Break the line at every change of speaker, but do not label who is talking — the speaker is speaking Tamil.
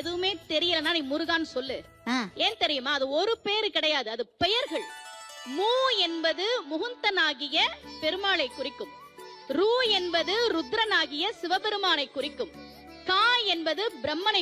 எதுவுமே தெரியலன்னா நீ முருகான்னு சொல்லு. ஏன் தெரியுமா? அது ஒரு பேரு கிடையாது அது பெயர்கள். மூ என்பது முகுந்தனாகிய பெருமாளை குறிக்கும். ரூ என்பது ருத்ரனாகிய சிவபெருமானை குறிக்கும். கா என்பது பிரம்மனை